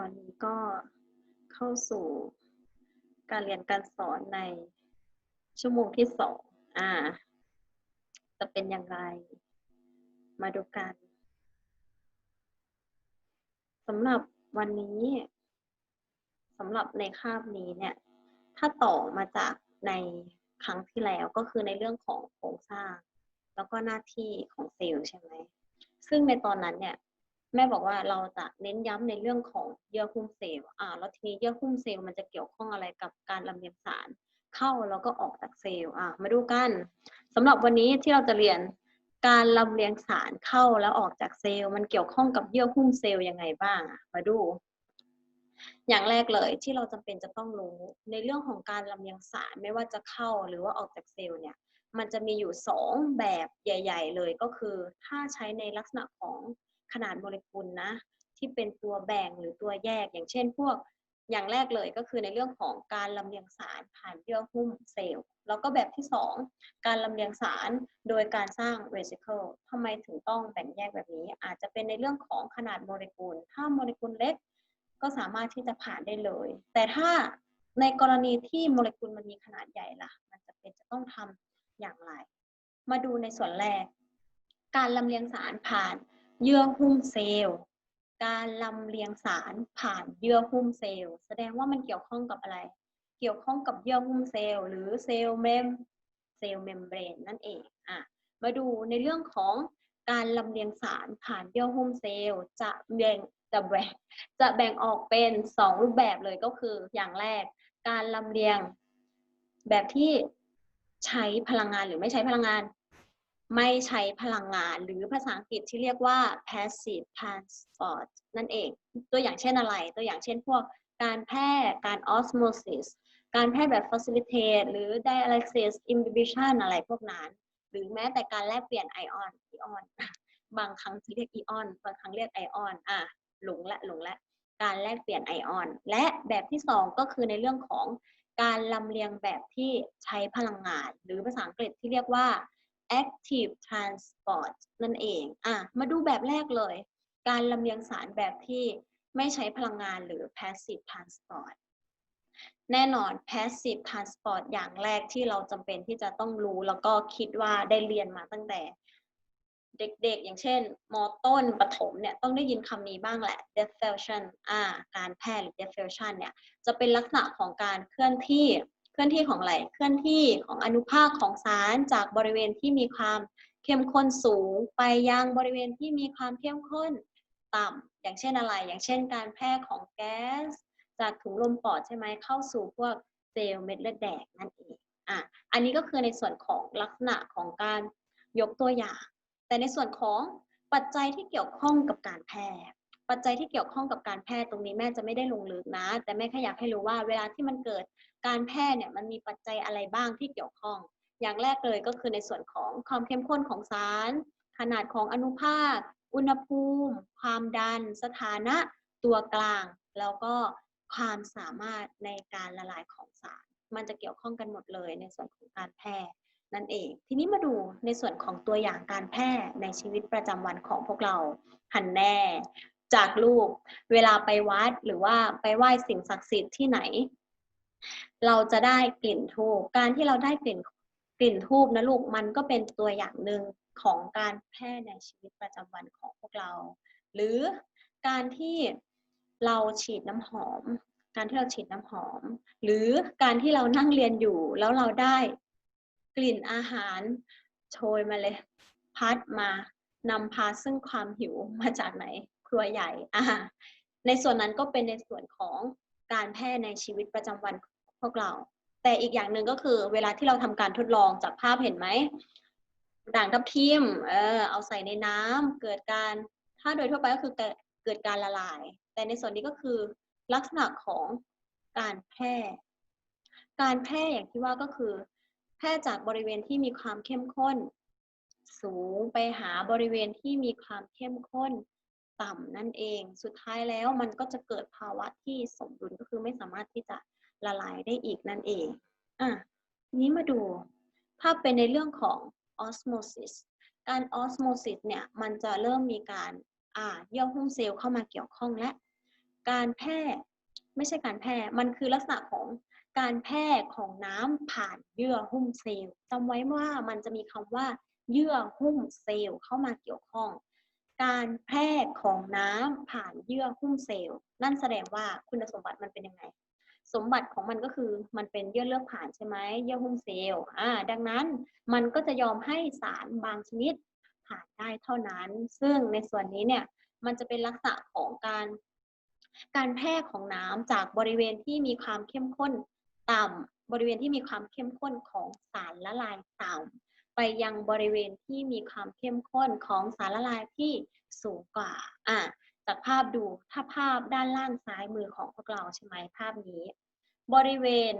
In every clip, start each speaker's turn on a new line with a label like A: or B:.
A: อนนี้ก็เข้าสู่การเรียนการสอนในชั่วโมงที่สองอ่า จะเป็นอย่างไร มาดูกันสำหรับวันนี้สำหรับในคาบนี้เนี่ย ถ้าต่อมาจากในครั้งที่แล้วก็คือในเรื่องของโครงสร้าง แล้วก็หน้าที่ของเซลล์ใช่ไหมซึ่งในตอนนั้นเนี่ย แม่บอกว่าเราจะเน้นย้ำในเรื่องของเยื่อหุ้มเซลล์อ่าแล้วทีนี้เยื่อหุ้มเซลล์มันจะเกี่ยวข้องอะไรกับการลำเลียงสาร เข้าแล้วก็ออกจากเซลล์อ่ามาดูกันสำหรับวันนี้ที่เราจะเรียนการลำเลียงสารเข้าแล้วออกจากเซลล์ มันเกี่ยวข้องกับเยื่อหุ้มเซลล์ยังไงบ้างอะมาดู อย่างแรกเลยที่เราจำเป็นจะต้องรู้ในเรื่องของการลำเลียงสารไม่ว่าจะเข้าหรือว่าออกจากเซลล์เนี่ย มันจะมีอยู่สองแบบใหญ่ ๆ เลยก็คือถ้าใช้ในลักษณะของ ขนาดโมเลกุลนะ ที่เป็นตัวแบ่งหรือตัวแยก อย่างเช่นพวกอย่างแรกเลยก็คือในเรื่องของการลำเลียงสารผ่านเยื่อหุ้มเซลล์ แล้วก็แบบที่สองการลำเลียงสารโดยการสร้างเวสิเคิลทำไมถึงต้องแบ่งแยกแบบนี้ อาจจะเป็นในเรื่องของขนาดโมเลกุล ถ้าโมเลกุลเล็ก ก็สามารถที่จะผ่านได้เลย แต่ถ้าในกรณีที่โมเลกุลมันมีขนาดใหญ่ล่ะ มันจะเป็นจะต้องทำอย่างไร มาดูในส่วนแรก การลำเลียงสารผ่าน เยื่อหุ้มเซลล์ การลำเลียงสารผ่านเยื่อหุ้มเซลล์ แสดงว่ามันเกี่ยวข้องกับอะไร เกี่ยวข้องกับเยื่อหุ้มเซลล์หรือเซลล์เมมเซลล์เมมเบรนนั่นเองอะมาดูในเรื่องของการลำเลียงสารผ่านเยื่อหุ้มเซลล์จะแบ่งจะแบ่งจะแบ่งออกเป็น 2 รูปแบบเลยก็คืออย่างแรก การลำเลียงแบบที่ใช้พลังงานหรือไม่ใช้พลังงาน ไม่ใช้พลังงาน หรือภาษาอังกฤษที่เรียกว่า passive transport นั่นเอง ตัวอย่างเช่นอะไร ตัวอย่างเช่นพวกการแพร่การ osmosis การแพร่แบบ facilitate หรือ dialysis inhibition อะไรพวกนั้น หรือแม้แต่การแลกเปลี่ยนไอออนไอออน บางครั้งเรียกไอออน บางครั้งเรียกไอออน อะ หลงละ หลงละ การแลกเปลี่ยนไอออน และแบบที่สองก็คือในเรื่องของการลำเลียงแบบที่ใช้พลังงาน หรือภาษาอังกฤษที่เรียกว่า active transport นั่นเอง อะ มาดูแบบแรกเลย การลำเลียงสารแบบที่ไม่ใช้พลังงานหรือ passive transport แน่นอน passive transport อย่างแรกที่เราจำเป็นที่จะต้องรู้แล้วก็คิดว่าได้เรียนมาตั้งแต่ เด็กๆ อย่างเช่น มต้นประถมเนี่ย ต้องได้ยินคำนี้บ้างแหละ diffusion อ่า การแพร่หรือ diffusion เนี่ย จะเป็นลักษณะของการเคลื่อนที่ เคลื่อนที่ของอะไรเคลื่อนที่ของอนุภาคของสารจากบริเวณที่มีความเข้มข้นสูงไปยังบริเวณที่มีความเข้มข้นต่ำอย่างเช่นอะไร อย่างเช่น การแพร่ของแก๊ส จากถุงลมปอดใช่ไหมเข้าสู่พวกเซลล์เม็ดเลือดแดงนั่นเองอะอันนี้ก็คือในส่วนของลักษณะของการยกตัวอย่าง แต่ในส่วนของปัจจัยที่เกี่ยวข้องกับการแพทย์ ปัจจัยที่เกี่ยวข้องกับการแพทย์ตรงนี้แม่จะไม่ได้ลงลึกนะ แต่แม่แค่อยากให้รู้ว่าเวลาที่มันเกิด การแพทย์เนี่ยมันมีปัจจัยอะไรบ้างที่เกี่ยวข้อง อย่างแรกเลยก็คือในส่วนของความเข้มข้นของสาร ขนาดของอนุภาค อุณหภูมิ ความดัน สถานะ ตัวกลาง แล้วก็ความสามารถในการละลายของสาร มันจะเกี่ยวข้องกันหมดเลยในส่วนของการแพทย์นั่นเอง ทีนี้มาดูในส่วนของตัวอย่างการแพทย์ในชีวิตประจำวันของพวกเราหันแน่จากรูปเวลาไปวัดหรือว่าไปไหว้สิ่งศักดิ์สิทธิ์ที่ไหน เราจะได้กลิ่นทูบการที่เราได้กลิ่นกลิ่นทูบนะลูกมันก็เป็นตัวอย่างหนึ่งของการแพทย์ในชีวิตประจำวันของพวกเรา หรือการที่เราฉีดน้ำหอม การที่เราฉีดน้ำหอม หรือการที่เรานั่งเรียนอยู่แล้วเราได้กลิ่นอาหารโชยมาเลย พัดมานำพาซึ่งความหิวมาจากไหน ครัวใหญ่อ่าในส่วนนั้นก็เป็นในส่วนของการแพทย์ในชีวิตประจำวัน พวกเรา แต่อีกอย่างหนึ่งก็คือ เวลาที่เราทำการทดลองจากภาพเห็นไหมด่างทับทิมเออเอาใส่ในน้ำเกิดการถ้าโดยทั่วไปก็คือเกิดการละลาย แต่ในส่วนนี้ก็คือลักษณะของการแพร่ การแพร่อย่างที่ว่าก็คือ แพร่จากบริเวณที่มีความเข้มข้น สูงไปหาบริเวณที่มีความเข้มข้นต่ำนั่นเอง สุดท้ายแล้วมันก็จะเกิดภาวะที่สมดุลก็คือไม่สามารถที่จะ ละลายได้อีกนั่นเอง อะ นี้มาดูถ้าเป็นในเรื่องของ osmosis การ osmosis เนี่ยมันจะเริ่มมีการอ่าเยื่อหุ้มเซลล์เข้ามาเกี่ยวข้องและ การแพร่ไม่ใช่การแพร่ มันคือลักษณะของการแพร่ของน้ำผ่านเยื่อหุ้มเซลล์จำไว้ว่ามันจะมีคำว่า เยื่อหุ้มเซลล์เข้ามาเกี่ยวข้อง การแพร่ของน้ำผ่านเยื่อหุ้มเซลล์นั่นแสดงว่าคุณสมบัติมันเป็นยังไง สมบัติของมันก็คือมันเป็นเยื่อเลือกผ่านใช่ไหมเยื่อหุ้มเซลล์อ่าดังนั้นมันก็จะยอมให้สารบางชนิดผ่านได้เท่านั้น ซึ่งในส่วนนี้เนี่ยมันจะเป็นลักษณะของการ การแพร่ของน้ำจากบริเวณที่มีความเข้มข้นต่ำบริเวณที่มีความเข้มข้นของสารละลายต่ำไปยังบริเวณที่มีความเข้มข้นของสารละลายที่สูงกว่าอะ จากภาพดูถ้าภาพด้านล่างซ้ายมือของพวกเราใช่ไหมภาพนี้ บริเวณ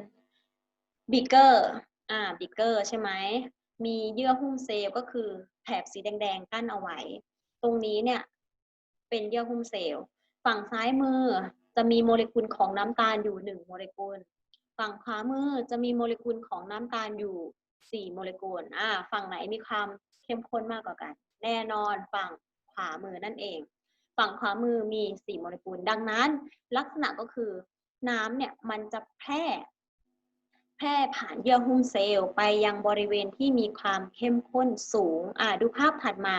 A: บิเกอร์อ่าบิเกอร์ใช่ไหมมีเยื่อหุ้มเซลล์ก็คือแถบสีแดงๆกั้นเอาไว้ ตรงนี้เนี่ยเป็นเยื่อหุ้มเซลล์ ฝั่งซ้ายมือจะมีโมเลกุลของน้ำตาลอยู่หนึ่งโมเลกุล ฝั่งขวามือจะมีโมเลกุลของน้ำตาลอยู่สี่โมเลกุลอ่าฝั่งไหนมีความเข้มข้นมากกว่ากัน แน่นอนฝั่งขวามือนั่นเอง ฝั่งขวามือมีสี่โมเลกุล ดังนั้น ลักษณะก็คือน้ำเนี่ยมันจะแพร่ แพร่ผ่านเยื่อหุ้มเซลล์ไปยังบริเวณที่มีความเข้มข้นสูงอ่าดูภาพถัดมา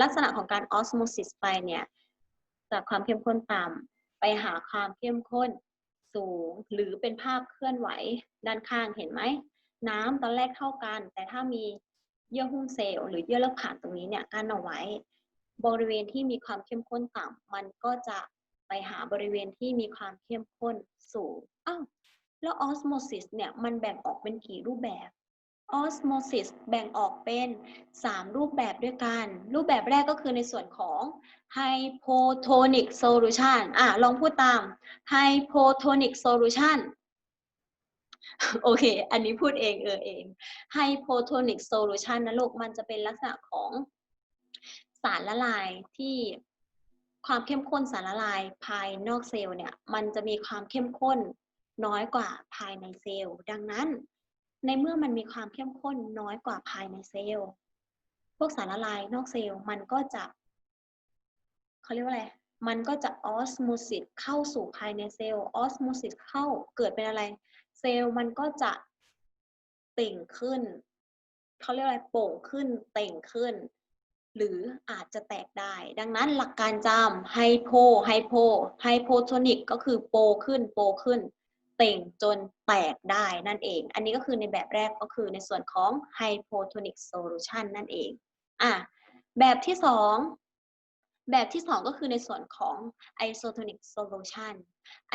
A: ลักษณะของการออสโมซิสไปเนี่ยจากความเข้มข้นต่ำไปหาความเข้มข้นสูง หรือเป็นภาพเคลื่อนไหวด้านข้างเห็นไหมน้ำตอนแรกเท่ากัน แต่ถ้ามีเยื่อหุ้มเซลล์หรือเยื่อเลือดผ่านตรงนี้เนี่ยกั้นเอาไว้ บริเวณที่มีความเข้มข้นต่ำมันก็จะไปหาบริเวณที่มีความเข้มข้นสูงอ้าวแล้วออสโมซิสเนี่ยมันแบ่งออกเป็นกี่รูปแบบออสโมซิสแบ่งออกเป็น 3 รูปแบบด้วยกัน รูปแบบแรกก็คือในส่วนของ hypotonic solution อะลองพูดตาม hypotonic solution โอเค อันนี้พูดเองเออเอง hypotonic solution นะลูกมันจะเป็นลักษณะของ สารละลายที่ความเข้มข้นสารละลายภายนอกเซลล์เนี่ย มันจะมีความเข้มข้นน้อยกว่าภายในเซลล์ ดังนั้น ในเมื่อมันมีความเข้มข้นน้อยกว่าภายในเซลล์ พวกสารละลายนอกเซลล์มันก็จะเขาเรียกว่าอะไร มันก็จะออสโมซิสเข้าสู่ภายในเซลล์ ออสโมซิสเข้าเกิดเป็นอะไร เซลล์มันก็จะเต่งขึ้น เขาเรียกอะไรโป่งขึ้น เต่งขึ้น หรืออาจจะแตกได้ ดังนั้นหลักการจำไฮโพไฮโพไฮโพโทนิกก็คือโปขึ้นโปขึ้น เต่งจนแตกได้นั่นเอง อันนี้ก็คือในแบบแรกก็คือในส่วนของไฮโพโทนิกโซลูชันนั่นเองอะแบบที่สองแบบที่สองก็คือในส่วนของ isotonic solution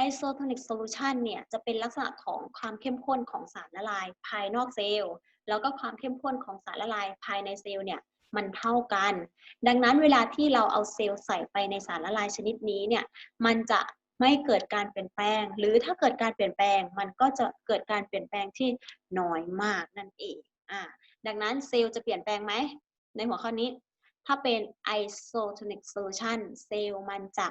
A: isotonic solution เนี่ยจะเป็นลักษณะของความเข้มข้นของสารละลายภายนอกเซลล์ แล้วก็ความเข้มข้นของสารละลายภายในเซลล์เนี่ย มันเท่ากัน ดังนั้นเวลาที่เราเอาเซลล์ใส่ไปในสารละลายชนิดนี้เนี่ยมันจะไม่เกิดการเปลี่ยนแปลง หรือถ้าเกิดการเปลี่ยนแปลง มันก็จะเกิดการเปลี่ยนแปลงที่น้อยมากนั่นเองอ่าดังนั้นเซลล์จะเปลี่ยนแปลงไหม ในหัวข้อนี้ ถ้าเป็น isotonic solution เซลล์มันจะ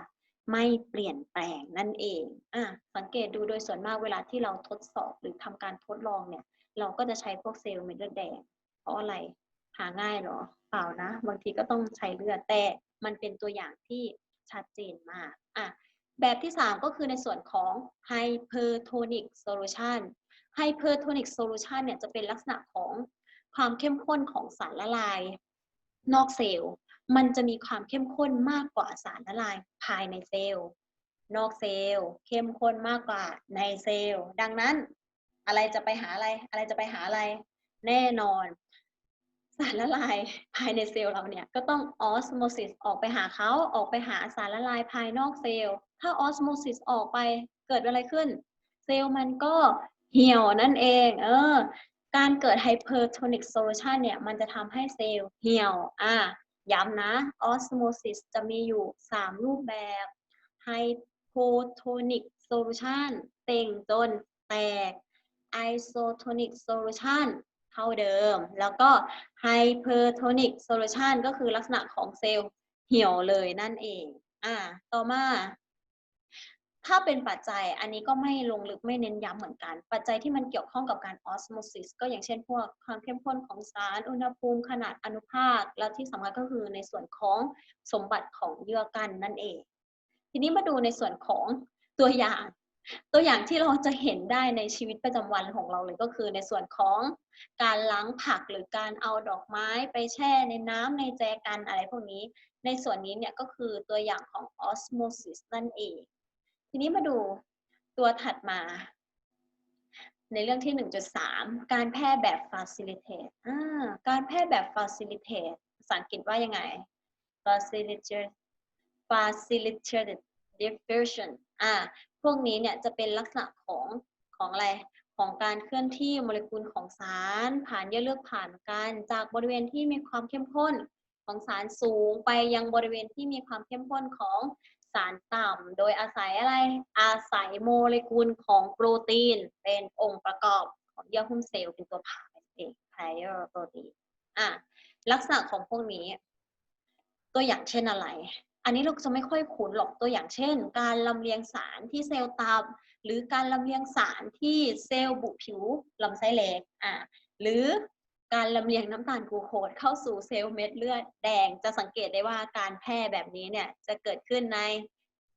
A: ไม่เปลี่ยนแปลงนั่นเองอะสังเกตดูโดยส่วนมากเวลาที่เราทดสอบหรือทำการทดลองเนี่ย เราก็จะใช้พวกเซลล์เม็ดเลือดแดง เพราะอะไร หาง่ายเหรอ เปล่านะ บางทีก็ต้องใช้เลือดแต่มันเป็นตัวอย่างที่ชัดเจนมากอะแบบที่ 3 ก็คือในส่วนของ hypertonic solution hypertonic solution เนี่ยจะเป็นลักษณะของความเข้มข้นของสารละลาย นอกเซลล์ มันจะมีความเข้มข้นมากกว่าสารละลายภายในเซลล์ นอกเซลล์ เข้มข้นมากกว่าในเซลล์ ดังนั้นอะไรจะไปหาอะไร อะไรจะไปหาอะไร แน่นอนารละลายภายในเซลล์เราเนี่ยก็ต้องออสโมซิสออกไปหาเขาออกไปหาสารละลายภายนอกเซลล์ ถ้าออสโมซิสออกไปเกิดอะไรขึ้น เซลล์มันก็เหี่ยวนั่นเองเออการเกิด hypertonic solution เนี่ยมันจะทำให้เซลล์เหี่ยวอะย้ำนะ osmosis จะมีอยู่ 3 รูปแบบ hypotonic solution เต่งจนแตก isotonic solution เท่าเดิม แล้วก็ hypertonic solution ก็คือลักษณะของเซลล์เหี่ยวเลยนั่นเอง อะต่อมา ถ้าเป็นปัจจัยอันนี้ก็ไม่ลงลึกไม่เน้นย้ำเหมือนกัน ปัจจัยที่มันเกี่ยวข้องกับการออสโมซิสก็อย่างเช่นพวกความเข้มข้นของสาร อุณหภูมิขนาดอนุภาค แล้วที่สำคัญก็คือในส่วนของสมบัติของเยื่อกันนั่นเอง ทีนี้มาดูในส่วนของตัวอย่าง ตัวอย่างที่เราจะเห็นได้ในชีวิตประจำวันของเราเลยก็คือในส่วนของการล้างผักหรือการเอาดอกไม้ไปแช่ในน้ำในแจกันอะไรพวกนี้ ในส่วนนี้เนี่ยก็คือตัวอย่างของ osmosis นั่นเอง ทีนี้มาดูตัวถัดมา ในเรื่องที่ 1.3 การแพร่แบบ facilitate การแพร่แบบ facilitate ภาษาอังกฤษว่ายังไง facilitate facilitate diffusion อ่า พวกนี้เนี่ยจะเป็นลักษณะของของอะไร ของการเคลื่อนที่โมเลกุลของสารผ่านเยื่อเลือดผ่านกัน จากบริเวณที่มีความเข้มข้นของสารสูงไปยังบริเวณที่มีความเข้มข้นของสารต่ำ โดยอาศัยอะไร อาศัยโมเลกุลของโปรตีน เป็นองค์ประกอบของเยื่อหุ้มเซลล์เป็นตัวผ่านเอง carrier protein อะลักษณะของพวกนี้ ตัวอย่างเช่นอะไร อันนี้เราจะไม่ค่อยคุ้นหรอกตัวอย่างเช่น การลำเลียงสารที่เซลล์ตับหรือการลำเลียงสารที่เซลล์บุผิวลำไส้เล็กอะหรือการลำเลียงน้ำตาลกลูโคสเข้าสู่เซลล์เม็ดเลือดแดง จะสังเกตได้ว่าการแพร่แบบนี้เนี่ยจะเกิดขึ้นใน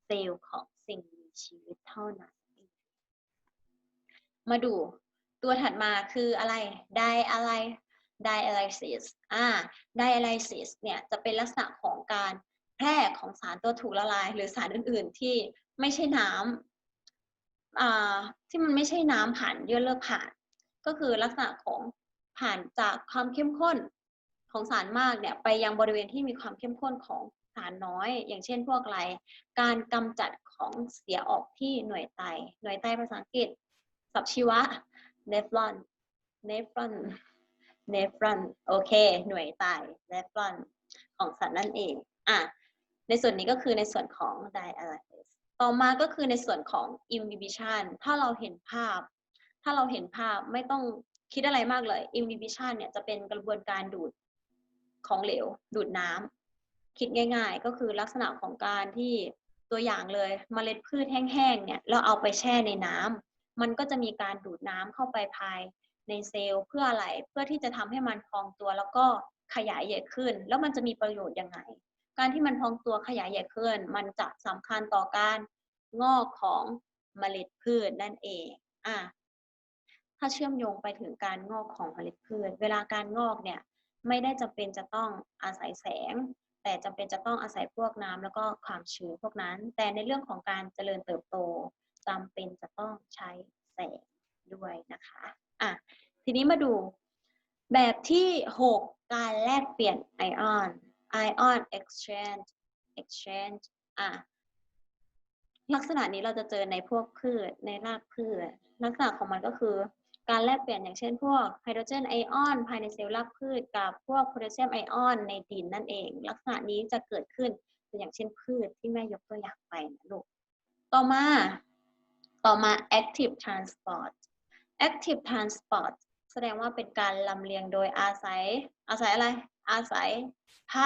A: เซลล์ของสิ่งมีชีวิตเท่านั้น มาดูตัวถัดมาคืออะไรไดอะไร dialysis อ่า dialysis เนี่ยจะเป็นลักษณะของการ แพร่ของสารตัวถูกละลาย หรือสารอื่น ๆ ที่ไม่ใช่น้ำอ่าที่มันไม่ใช่น้ำผ่านเยื่อเลือดผ่าน ก็คือลักษณะของผ่านจากความเข้มข้นของสารมากเนี่ยไปยังบริเวณที่มีความเข้มข้นของสารน้อย อย่างเช่นพวกอะไร การกำจัดของเสียออกที่หน่วยไต หน่วยไตภาษาอังกฤษศัพท์ชีวะ nephron nephron nephron โอเค หน่วยไต nephron ของสัตว์นั่นเอง อะ ในส่วนนี้ก็คือในส่วนของ dialysis ต่อมาก็คือในส่วนของ inhibition ถ้าเราเห็นภาพ ถ้าเราเห็นภาพไม่ต้องคิดอะไรมากเลย inhibition เนี่ยจะเป็นกระบวนการดูดของเหลว ดูดน้ำคิดง่าย ๆ ก็คือลักษณะของการที่ตัวอย่างเลยเมล็ดพืชแห้งๆเนี่ยเราเอาไปแช่ในน้ำมันก็จะมีการดูดน้ำเข้าไปภายในเซลล์เพื่ออะไร เพื่อที่จะทำให้มันพองตัวแล้วก็ขยายใหญ่ขึ้น แล้วมันจะมีประโยชน์ยังไง การที่มันพองตัวขยายใหญ่ขึ้น มันจะสำคัญต่อการงอกของเมล็ดพืชนั่นเองอะถ้าเชื่อมโยงไปถึงการงอกของเมล็ดพืช เวลาการงอกเนี่ยไม่ได้จำเป็นจะต้องอาศัยแสง แต่จำเป็นจะต้องอาศัยพวกน้ำแล้วก็ความชื้นพวกนั้น แต่ในเรื่องของการเจริญเติบโตจำเป็นจะต้องใช้แสงด้วยนะคะอะทีนี้มาดูแบบที่ 6 การแลกเปลี่ยนไอออน ion exchange exchange อะลักษณะนี้เราจะเจอในพวกพืชในรากพืช ลักษณะของมันก็คือการแลกเปลี่ยนอย่างเช่นพวกไฮโดรเจนไอออนภายในเซลล์รากพืชกับพวกโพแทสเซียมไอออนในดินนั่นเอง ลักษณะนี้จะเกิดขึ้นอย่างเช่นพืชที่แม่ยกตัวอย่างไปนะลูก ต่อมา ต่อมา active transport active transport แสดงว่าเป็นการลำเลียงโดยอาศัยอาศัยอะไร อาศัยพระ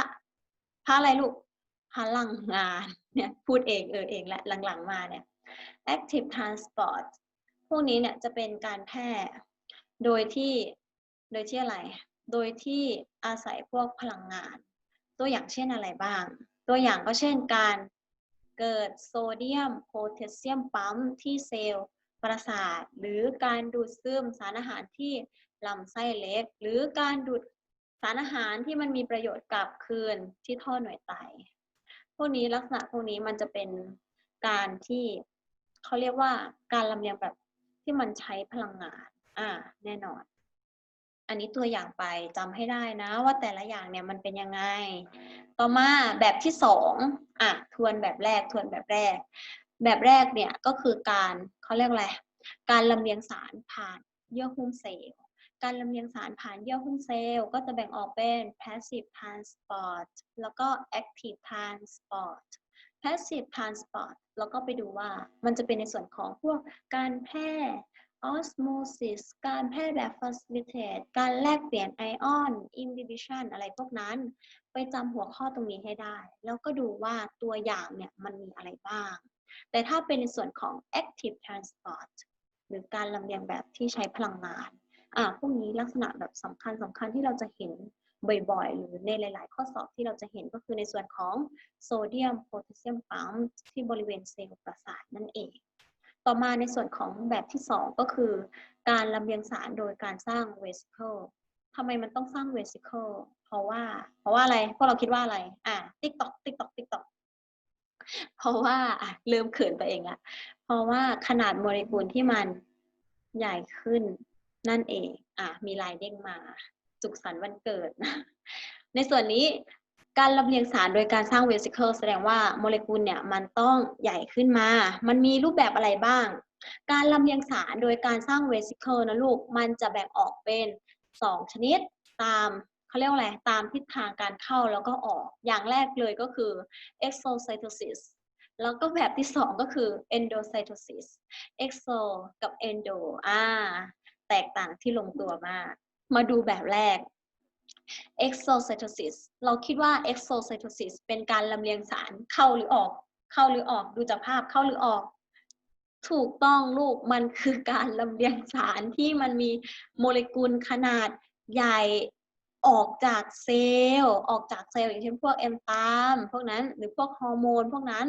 A: พระอะไรลูกพลังงานเนี่ยพูดเองเออเองและหลังๆมาเนี่ย active transport พวกนี้เนี่ยจะเป็นการแพร่โดยที่โดยที่อะไร โดยที่อาศัยพวกพลังงาน ตัวอย่างเช่นอะไรบ้าง ตัวอย่างก็เช่นการเกิดโซเดียมโพแทสเซียมปั๊มที่เซลล์ประสาท หรือการดูดซึมสารอาหารที่ลำไส้เล็ก หรือการดูด สารอาหารที่มันมีประโยชน์กลับคืนที่ท่อหน่วยไต พวกนี้ลักษณะพวกนี้มันจะเป็นการที่เขาเรียกว่าการลำเลียงแบบที่มันใช้พลังงาน อ่า แน่นอน อันนี้ตัวอย่างไปจำให้ได้นะ ว่าแต่ละอย่างเนี่ยมันเป็นยังไง ต่อมาแบบที่สองอะทวนแบบแรกทวนแบบแรก แบบแรกเนี่ยก็คือการเขาเรียกอะไร การลำเลียงสารผ่านเยื่อหุ้มเซลล์ การลำเลียงสารผ่านเยื่อหุ้มเซลล์ก็จะแบ่งออกเป็น passive transport แล้วก็ active transport passive transport แล้วก็ไปดูว่ามันจะเป็นในส่วนของพวกการแพร่ osmosis การแพร่แบบ facilitate การแลกเปลี่ยนไอออน inhibition อะไรพวกนั้น ไปจำหัวข้อตรงนี้ให้ได้ แล้วก็ดูว่าตัวอย่างเนี่ยมันมีอะไรบ้าง แต่ถ้าเป็นในส่วนของ active transport หรือการลำเลียงแบบที่ใช้พลังงาน อ่าพวกนี้ลักษณะแบบสำคัญสำคัญที่เราจะเห็นบ่อยๆ หรือในหลาย ๆ ข้อสอบที่เราจะเห็นก็คือในส่วนของโซเดียมโพแทสเซียมปั๊มที่บริเวณเซลล์ประสาทนั่นเอง ต่อมาในส่วนของแบบที่ 2 ก็คือ การลำเลียงสารโดยการสร้างเวสิเคิลทำไมมันต้องสร้างเวสิเคิลเพราะว่าเพราะว่าอะไรพวกเราคิดว่าอะไร อะติ๊กตอกติ๊กตอกติ๊กตอกเพราะว่าเริ่มเขินตัวเองละเพราะว่าขนาดโมเลกุลที่มันใหญ่ขึ้น นั่นเอง อะ มีลายเด้งมา สุขสันต์วันเกิด ในส่วนนี้การลำเลียงสารโดยการสร้างเวสิเคิลแสดงว่าโมเลกุลเนี่ยมันต้องใหญ่ขึ้นมา มันมีรูปแบบอะไรบ้าง การลำเลียงสารโดยการสร้างเวสิเคิลนะลูก มันจะแบ่งออกเป็น 2 ชนิดตามเขาเรียกว่าอะไร ตามทิศทางการเข้าแล้วก็ออก อย่างแรกเลยก็คือ exocytosis แล้วก็แบบที่ 2 ก็คือ endocytosis exo กับ endo อ่า แตกต่างที่ลงตัวมาก มาดูแบบแรก exocytosis เราคิดว่า exocytosis เป็นการลำเลียงสารเข้าหรือออก เข้าหรือออก ดูจากภาพเข้าหรือออก ถูกต้องลูก มันคือการลำเลียงสารที่มันมีโมเลกุลขนาดใหญ่ออกจากเซลล์ ออกจากเซลล์อย่างเช่นพวกเอนไซม์พวกนั้น หรือพวกฮอร์โมนพวกนั้น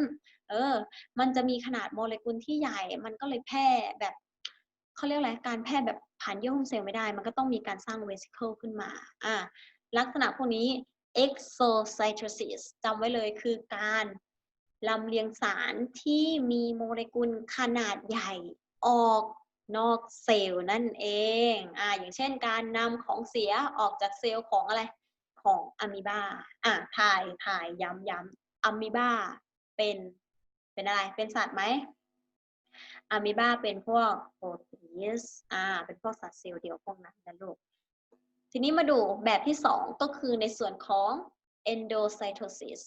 A: เออ มันจะมีขนาดโมเลกุลที่ใหญ่ มันก็เลยแพร่แบบเขาเรียกอะไร การแพร่แบบ ผ่านเยื่อหุ้มเซลล์ไม่ได้ มันก็ต้องมีการสร้างเวสิเคิลขึ้นมาอ่าลักษณะพวกนี้ exocytosis จำไว้เลยคือการลำเลียงสารที่มีโมเลกุลขนาดใหญ่ออกนอกเซลล์นั่นเอง อ่า อย่างเช่นการนำของเสียออกจากเซลล์ของอะไร ของอะมีบา อ่าถ่ายถ่ายย้ำย้ำอะมีบาเป็น เป็นอะไร เป็นสัตว์ไหม อะมีบาเป็นพวกโปรตีสอ่าเป็นพวกสัตว์เซลล์เดียวพวกนั้นนะลูก ทีนี้มาดูแบบที่2ก็คือในส่วนของ endocytosis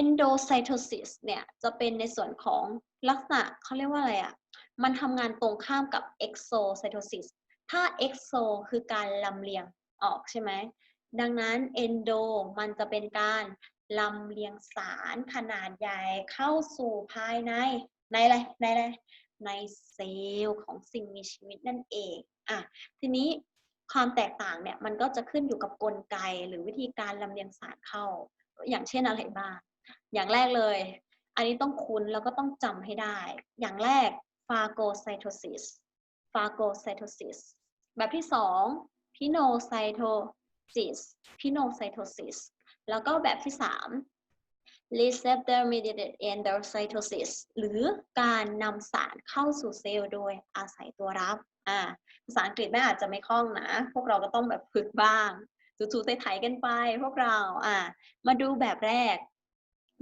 A: endocytosis เนี่ยจะเป็นในส่วนของลักษณะเขาเรียกว่าอะไรอะ่ะ มันทำงานตรงข้ามกับ exocytosis ถ้า exo คือการลำเลียงออกใช่ไหม ดังนั้น endo มันจะเป็นการลำเลียงสารขนาดใหญ่เข้าสู่ภายในในอะไรในอะไร ในเซลล์ของสิ่งมีชีวิตนั่นเองอะทีนี้ความแตกต่างเนี่ยมันก็จะขึ้นอยู่กับกลไกหรือวิธีการลำเลียงสารเข้า อย่างเช่นอะไรบ้าง อย่างแรกเลย อันนี้ต้องคุ้นแล้วก็ต้องจำให้ได้ อย่างแรก phagocytosis phagocytosis แบบที่สอง pinocytosis pinocytosis แล้วก็แบบที่สาม receptor mediated endocytosis หรือการนำสารเข้าสู่เซลล์โดยอาศัยตัวรับอ่าภาษาอังกฤษแม่อาจจะไม่คล่องนะ พวกเราก็ต้องแบบฝึกบ้างถูๆไถๆกันไปพวกเราอ่ามาดูแบบแรก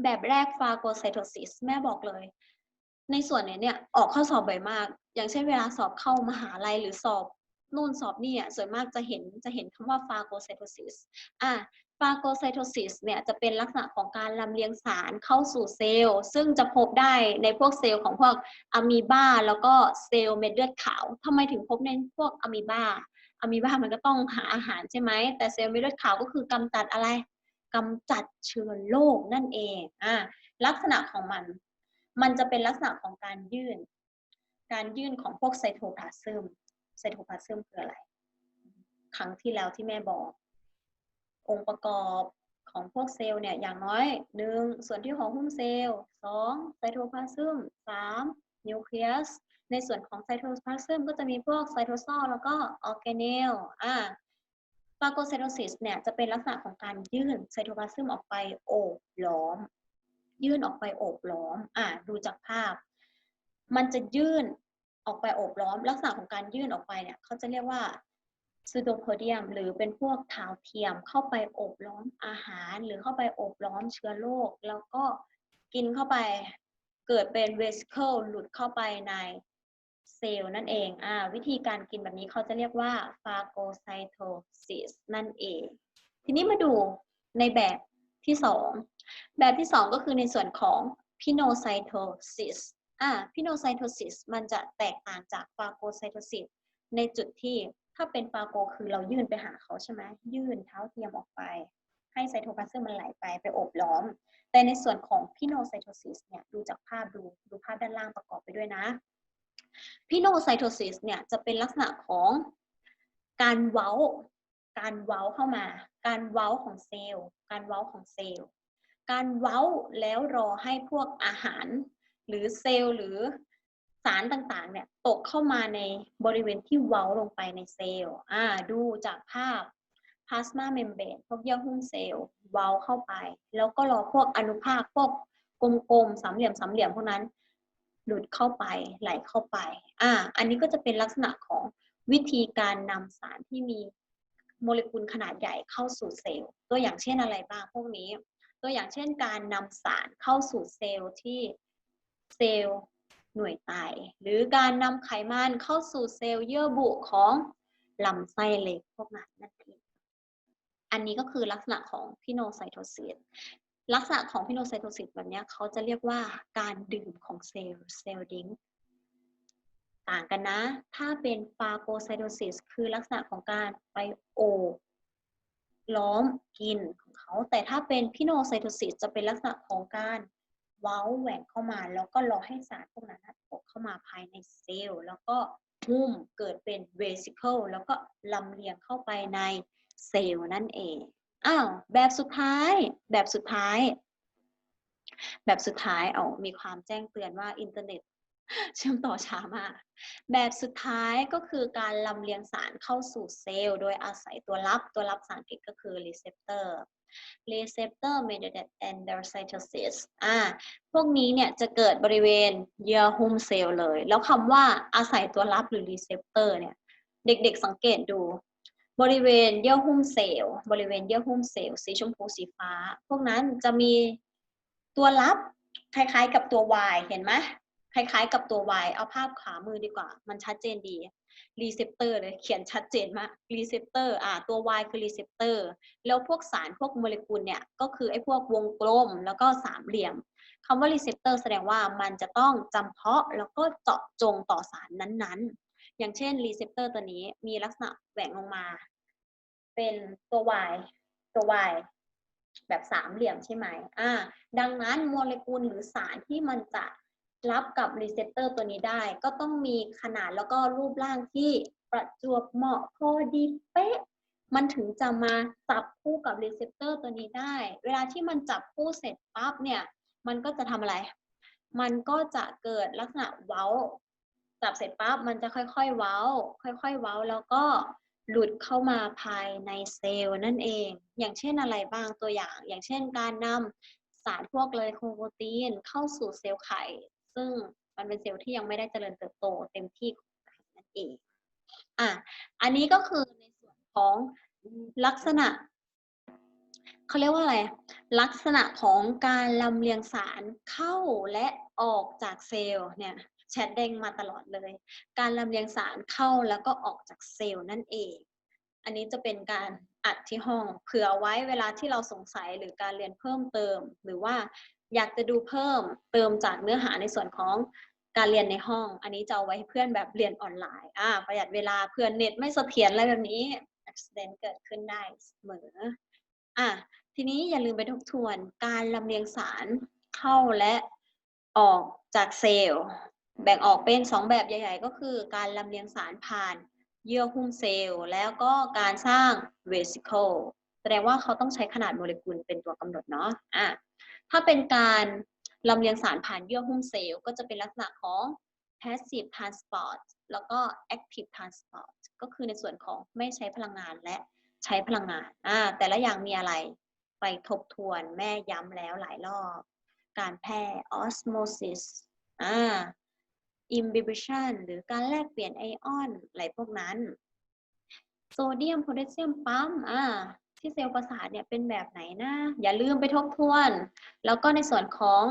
A: แบบแรก phagocytosis แม่บอกเลย ในส่วนเนี้ยเนี่ยออกข้อสอบบ่อยมาก อย่างเช่นเวลาสอบเข้ามหาลัยหรือสอบนู่นสอบนี่อะส่วนมากจะเห็นจะเห็นคำว่า phagocytosis อะ phagocytosis เนี่ยจะเป็นลักษณะของการลำเลียงสารเข้าสู่เซลล์ ซึ่งจะพบได้ในพวกเซลล์ของพวกอะมีบาแล้วก็เซลล์เม็ดเลือดขาวทำไมถึงพบในพวกอะมีบาอะมีบามันก็ต้องหาอาหารใช่ไหม แต่เซลล์เม็ดเลือดขาวก็คือกำจัดอะไรกำจัดเชื้อโรคนั่นเองอะลักษณะของมัน มันจะเป็นลักษณะของการยื่น การยื่นของพวกไซโทพลาซึมไซโทพลาซึมคืออะไร ครั้งที่แล้วที่แม่บอก องค์ประกอบของพวกเซลล์เนี่ยอย่างน้อยหนึ่งส่วนที่ห่อหุ้มเซลล์สองไซโทพลาซึมสามนิวเคลียสในส่วนของไซโทพลาซึมก็จะมีพวกไซโทซอลแล้วก็ออร์แกเนลอ่าฟาโกไซโตซิสเนี่ยจะเป็นลักษณะของการยื่นไซโทพลาซึมออกไปโอบล้อม ยื่นออกไปโอบล้อมอ่าดูจากภาพ มันจะยื่นออกไปโอบล้อม ลักษณะของการยื่นออกไปเนี่ยเขาจะเรียกว่า ซูโดโพเดียม หรือเป็นพวกเท้าเทียมเข้าไปอบล้อมอาหาร หรือเข้าไปอบล้อมเชื้อโรคแล้วก็กินเข้าไปเกิดเป็นเวสเคิลหลุดเข้าไปในเซลล์นั่นเองอ่าวิธีการกินแบบนี้เขาจะเรียกว่าฟาโกไซโตซิสนั่นเอง ทีนี้มาดูในแบบที่สองแบบที่2ก็คือในส่วนของ pinocytosis อ่า pinocytosis มันจะแตกต่างจาก phagocytosis ในจุดที่ ถ้าเป็นฟาโกคือเรายื่นไปหาเขาใช่ไหมยื่นเท้าเทียมออกไป ให้ไซโทพลาซึมมันไหลไปไปโอบล้อม แต่ในส่วนของ pinocytosis เนี่ยดูจากภาพดูดูภาพด้านล่างประกอบไปด้วยนะ pinocytosis เนี่ยจะเป็นลักษณะของการเว้า การเว้าเข้ามา การเว้าของเซลล์ การเว้าของเซลล์ การเว้าแล้วรอให้พวกอาหาร หรือเซลล์หรือ สารต่างๆ เนี่ยตกเข้ามาในบริเวณที่เว้าลงไปในเซลล์อ่าดูจากภาพพลาสมาเมมเบรนพวกเยื่อหุ้มเซลล์เว้าเข้าไป แล้วก็รอพวกอนุภาคพวกกลมๆสามเหลี่ยมสามเหลี่ยมพวกนั้น หลุดเข้าไปไหลเข้าไปอ่าอันนี้ก็จะเป็นลักษณะของวิธีการนำสารที่มีโมเลกุลขนาดใหญ่เข้าสู่เซลล์ ตัวอย่างเช่นอะไรบ้างพวกนี้ ตัวอย่างเช่นการนำสารเข้าสู่เซลล์ที่เซลล์ หน่วยไตหรือการนำไขมันเข้าสู่เซลล์เยื่อบุของลำไส้เล็กพวกนั้นนั่นเองอันนี้ก็คือลักษณะของพิโนไซโตซิสลักษณะของพิโนไซโตซิสแบบนี้เขาจะเรียกว่าการดื่มของเซลล์เซลล์ดิ้งต่างกันนะ ถ้าเป็นฟาโกไซโตซิสคือลักษณะของการไปโอบล้อมกินของเขา แต่ถ้าเป็นพิโนไซโตซิสจะเป็นลักษณะของการ ว้าแหว่งเข้ามาแล้วก็รอให้สารพวกนั้นตกเข้ามาภายในเซลล์ แล้วก็หุ้มเกิดเป็นเวสิเคิลแล้วก็ลำเลียงเข้าไปในเซลล์นั่นเองอ้าวแบบสุดท้ายแบบสุดท้าย แบบสุดท้ายเอามีความแจ้งเตือนว่าอินเทอร์เน็ต เชื่อมต่อช้ามาก แบบสุดท้ายก็คือการลำเลียงสารเข้าสู่เซลล์ โดยอาศัยตัวรับ ตัวรับภาษาอังกฤษก็คือ receptor receptor mediated endocytosis อ่า พวกนี้เนี่ยจะเกิดบริเวณเยื่อหุ้มเซลล์เลย แล้วคำว่าอาศัยตัวรับหรือ receptor เนี่ย เด็กๆสังเกตดู บริเวณเยื่อหุ้มเซลล์ บริเวณเยื่อหุ้มเซลล์สีชมพูสีฟ้า พวกนั้นจะมีตัวรับคล้ายๆกับตัว Y เห็นไหม คล้ายๆ กับตัว Y เอาภาพขวามือดีกว่า มันชัดเจนดีรีเซพเตอร์เลยเขียนชัดเจนมากรีเซพเตอร์อ่าตัว Y คือรีเซพเตอร์แล้วพวกสารพวกโมเลกุลเนี่ย ก็คือไอ้พวกวงกลมแล้วก็สามเหลี่ยมคำว่ารีเซพเตอร์แสดงว่ามันจะต้องจำเพาะแล้วก็เจาะจงต่อสารนั้นๆ อย่างเช่นรีเซพเตอร์ตัวนี้มีลักษณะแหว่งลงมา เป็นตัว Y ตัว Y แบบสามเหลี่ยมใช่ไหมอ่าดังนั้นโมเลกุลหรือสารที่มันจะ รับกับรีเซพเตอร์ตัวนี้ได้ ก็ต้องมีขนาดแล้วก็รูปร่างที่ประจวบเหมาะพอดีเป๊ะ มันถึงจะมาจับคู่กับรีเซพเตอร์ตัวนี้ได้ เวลาที่มันจับคู่เสร็จปั๊บเนี่ย มันก็จะทำอะไร มันก็จะเกิดลักษณะเว้า จับเสร็จปั๊บมันจะค่อยๆเว้า ค่อยๆเว้าแล้วก็หลุดเข้ามาภายในเซลล์นั่นเอง อย่างเช่นอะไรบ้างตัวอย่าง อย่างเช่นการนำสารพวกเลยโคโปรตีนเข้าสู่เซลล์ไข่ ซึ่งมันเป็นเซลล์ที่ยังไม่ได้เจริญเติบโตเต็มที่ของไข่นั่นเองอะอันนี้ก็คือในส่วนของลักษณะเขาเรียกว่าอะไร ลักษณะของการลำเลียงสารเข้าและออกจากเซลล์เนี่ยแชทเด้งมาตลอดเลย การลำเลียงสารเข้าแล้วก็ออกจากเซลล์นั่นเอง อันนี้จะเป็นการอัดที่ห้องเผื่อไว้เวลาที่เราสงสัยหรือการเรียนเพิ่มเติม หรือว่า อยากจะดูเพิ่มเติมจากเนื้อหาในส่วนของการเรียนในห้อง อันนี้จะเอาไว้ให้เพื่อนแบบเรียนออนไลน์อ่าประหยัดเวลาเพื่อนเน็ตไม่เสถียรอะไรแบบนี้ accident เกิดขึ้นได้เสมออะทีนี้อย่าลืมไปทบทวนการลำเลียงสารเข้าและออกจากเซลล์แบ่งออกเป็น 2 แบบใหญ่ ๆ ก็คือการลำเลียงสารผ่านเยื่อหุ้มเซลล์ แล้วก็การสร้างเวสิเคิลแสดงว่าเขาต้องใช้ขนาดโมเลกุลเป็นตัวกำหนดเนาะอะ ถ้าเป็นการลำเลียงสารผ่านเยื่อหุ้มเซลล์ก็จะเป็นลักษณะของ passive transport แล้วก็ active transport ก็คือในส่วนของไม่ใช้พลังงานและใช้พลังงานอ่าแต่ละอย่างมีอะไรไปทบทวนแม่ย้ำแล้วหลายรอบ การแพร่ osmosis อ่า imbibition หรือการแลกเปลี่ยนไอออนอะไรพวกนั้น โซเดียมโพแทสเซียมปั๊มอ่า ที่เซลล์ประสาทเนี่ยเป็นแบบไหนนะ อย่าลืมไปทบทวน แล้วก็ในส่วนของ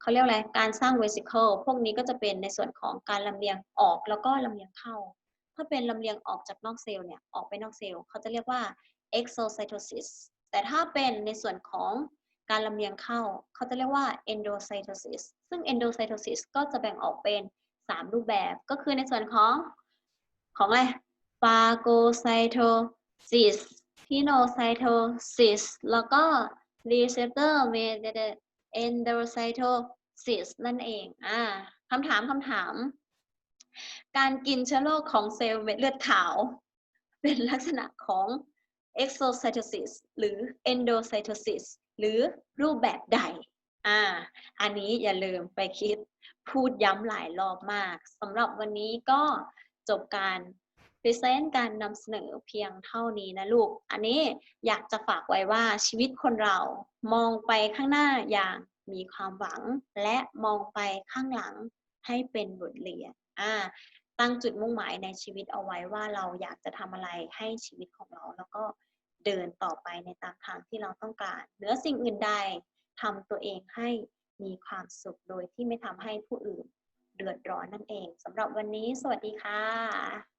A: เขาเรียกอะไร การสร้างเวสิเคิลพวกนี้ก็จะเป็นในส่วนของการลำเลียงออกแล้วก็ลำเลียงเข้า ถ้าเป็นลำเลียงออกจากนอกเซลล์เนี่ย ออกไปนอกเซลล์เขาจะเรียกว่า exocytosis แต่ถ้าเป็นในส่วนของการลำเลียงเข้า เขาจะเรียกว่า endocytosis ซึ่ง endocytosis ก็จะแบ่งออกเป็น 3 รูปแบบ ก็คือในส่วนของของอะไร phagocytosis pinocytosis แล้วก็ receptor mediated endocytosis นั่นเองอ่าคำถามคำถาม การกินเชื้อโรคของเซลล์เม็ดเลือดขาว เป็นลักษณะของ exocytosis หรือ endocytosis หรือรูปแบบใดอ่าอันนี้อย่าลืมไปคิดพูดย้ำหลายรอบมากสำหรับวันนี้ก็จบการ พรีเซนต์การนำเสนอเพียงเท่านี้นะลูก อันนี้อยากจะฝากไว้ว่าชีวิตคนเรามองไปข้างหน้าอย่างมีความหวัง และมองไปข้างหลังให้เป็นบทเรียนอ่าตั้งจุดมุ่งหมายในชีวิตเอาไว้ว่าเราอยากจะทำอะไรให้ชีวิตของเรา แล้วก็เดินต่อไปในตามทางที่เราต้องการเหนือสิ่งอื่นใดทำตัวเองให้มีความสุขโดยที่ไม่ทำให้ผู้อื่นเดือดร้อนนั่นเองสำหรับวันนี้สวัสดีค่ะ